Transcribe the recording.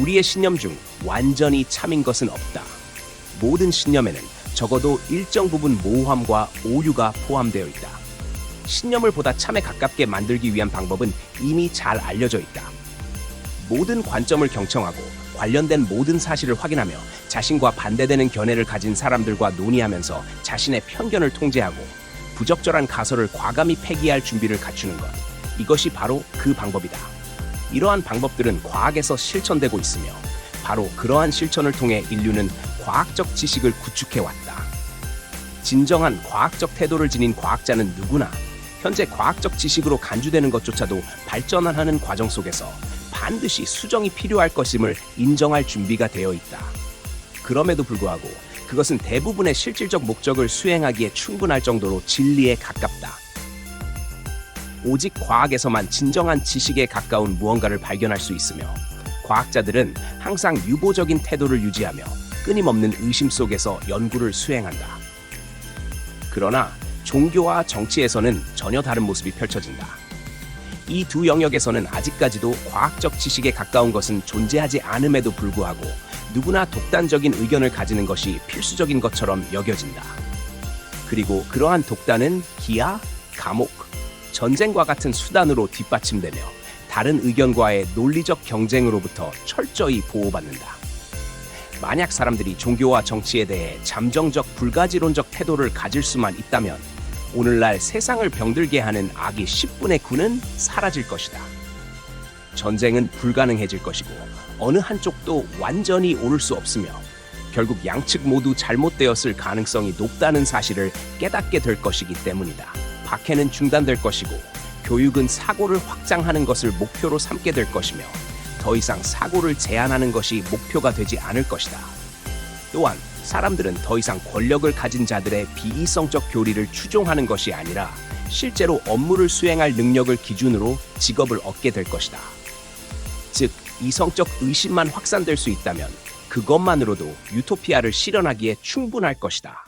우리의 신념 중 완전히 참인 것은 없다. 모든 신념에는 적어도 일정 부분 모호함과 오류가 포함되어 있다. 신념을 보다 참에 가깝게 만들기 위한 방법은 이미 잘 알려져 있다. 모든 관점을 경청하고 관련된 모든 사실을 확인하며 자신과 반대되는 견해를 가진 사람들과 논의하면서 자신의 편견을 통제하고 부적절한 가설을 과감히 폐기할 준비를 갖추는 것. 이것이 바로 그 방법이다. 이러한 방법들은 과학에서 실천되고 있으며 바로 그러한 실천을 통해 인류는 과학적 지식을 구축해 왔다. 진정한 과학적 태도를 지닌 과학자는 누구나 현재 과학적 지식으로 간주되는 것조차도 발전하는 과정 속에서 반드시 수정이 필요할 것임을 인정할 준비가 되어 있다. 그럼에도 불구하고 그것은 대부분의 실질적 목적을 수행하기에 충분할 정도로 진리에 가깝다. 오직 과학에서만 진정한 지식에 가까운 무언가를 발견할 수 있으며 과학자들은 항상 유보적인 태도를 유지하며 끊임없는 의심 속에서 연구를 수행한다. 그러나 종교와 정치에서는 전혀 다른 모습이 펼쳐진다. 이 두 영역에서는 아직까지도 과학적 지식에 가까운 것은 존재하지 않음에도 불구하고 누구나 독단적인 의견을 가지는 것이 필수적인 것처럼 여겨진다. 그리고 그러한 독단은 기아, 감옥, 전쟁과 같은 수단으로 뒷받침되며 다른 의견과의 논리적 경쟁으로부터 철저히 보호받는다. 만약 사람들이 종교와 정치에 대해 잠정적 불가지론적 태도를 가질 수만 있다면 오늘날 세상을 병들게 하는 악이 10분의 9는 사라질 것이다. 전쟁은 불가능해질 것이고 어느 한쪽도 완전히 오를 수 없으며 결국 양측 모두 잘못되었을 가능성이 높다는 사실을 깨닫게 될 것이기 때문이다. 박해는 중단될 것이고 교육은 사고를 확장하는 것을 목표로 삼게 될 것이며 더 이상 사고를 제한하는 것이 목표가 되지 않을 것이다. 또한 사람들은 더 이상 권력을 가진 자들의 비이성적 교리를 추종하는 것이 아니라 실제로 업무를 수행할 능력을 기준으로 직업을 얻게 될 것이다. 즉, 이성적 의심만 확산될 수 있다면 그것만으로도 유토피아를 실현하기에 충분할 것이다.